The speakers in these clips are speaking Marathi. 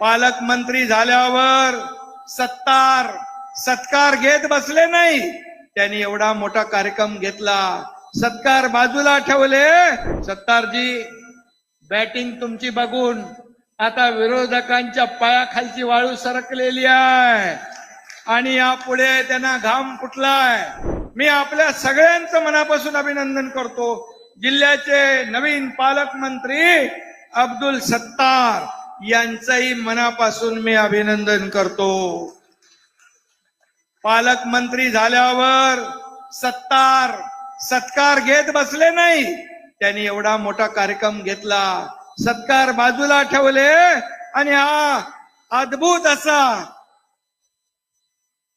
पालकमंत्री झाल्यावर सत्तार सत्कार घेत बसले नाही. त्यांनी एवढा मोठा कार्यक्रम घेतला. सत्कार बाजूला ठेवले. सत्तारजी बॅटिंग तुमची बघून आता विरोधकांच्या पायाखालची वाळू सरकलेली आहे. आणि यापुढे त्यांना घाम फुटलाय. मी आपल्या सगळ्यांचं मनापासून अभिनंदन करतो. जिल्ह्याचे नवीन पालकमंत्री अब्दुल सत्तार. यांचंही मनापासून मी अभिनंदन करतो. पालकमंत्री झाल्यावर सत्तार सत्कार घेत बसले नाही. त्यांनी एवढा मोठा कार्यक्रम घेतला. सत्कार बाजूला ठेवले आणि हा अद्भुत असा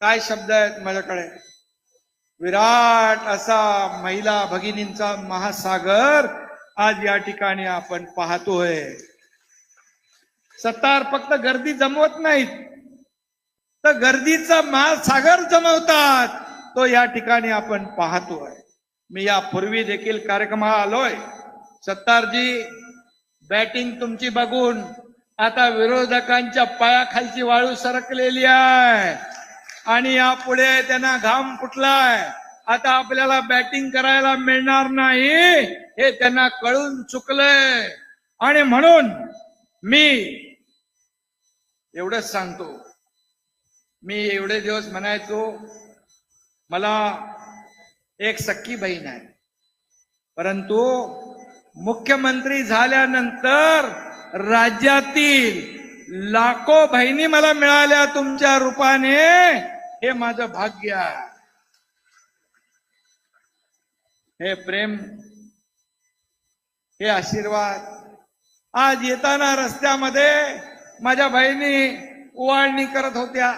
काय शब्द आहेत माझ्याकडे? विराट असा महिला भगिनींचा महासागर आज या ठिकाणी आपण पाहतोय. सत्तार फक्त गर्दी जमवत नाहीत. तर गर्दीचा महासागर जमवतात. तो या ठिकाणी आपण पाहतोय. मी यापूर्वी देखील कार्यक्रमाला आलोय. सत्तारजी बॅटिंग तुमची बघून आता विरोधकांच्या पायाखालची वाळू सरकलेली आहे. आणि यापुढे त्यांना घाम फुटलाय. आता आपल्याला बॅटिंग करायला मिळणार नाही हे त्यांना कळून चुकलंय. आणि म्हणून मी एवढंच सांगतो. मी एवढे दिवस म्हणायचो मला एक सख्खी बहीण आहे. परंतु मुख्यमंत्री झाल्यानंतर राज्यातील लाखो बहिणी मला मिळाल्या तुमच्या रूपाने. हे माझं भाग्य आहे. हे प्रेम हे आशीर्वाद आज येताना रस्त्यामध्ये माझ्या बहिणी ओवाळणी करत होत्या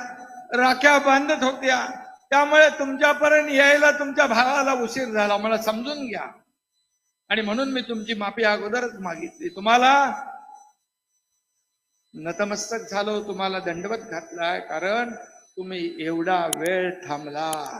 राख्या बांधत होत्या. त्यामुळे तुमच्यापर्यंत यायला तुमच्या भावाला उशीर झाला. मला समजून घ्या. आणि म्हणून मी तुमची माफी अगोदरच मागितली. तुम्हाला नतमस्तक झालो तुम्हाला दंडवत घातलाय कारण तुम्ही एवढा वेळ थांबला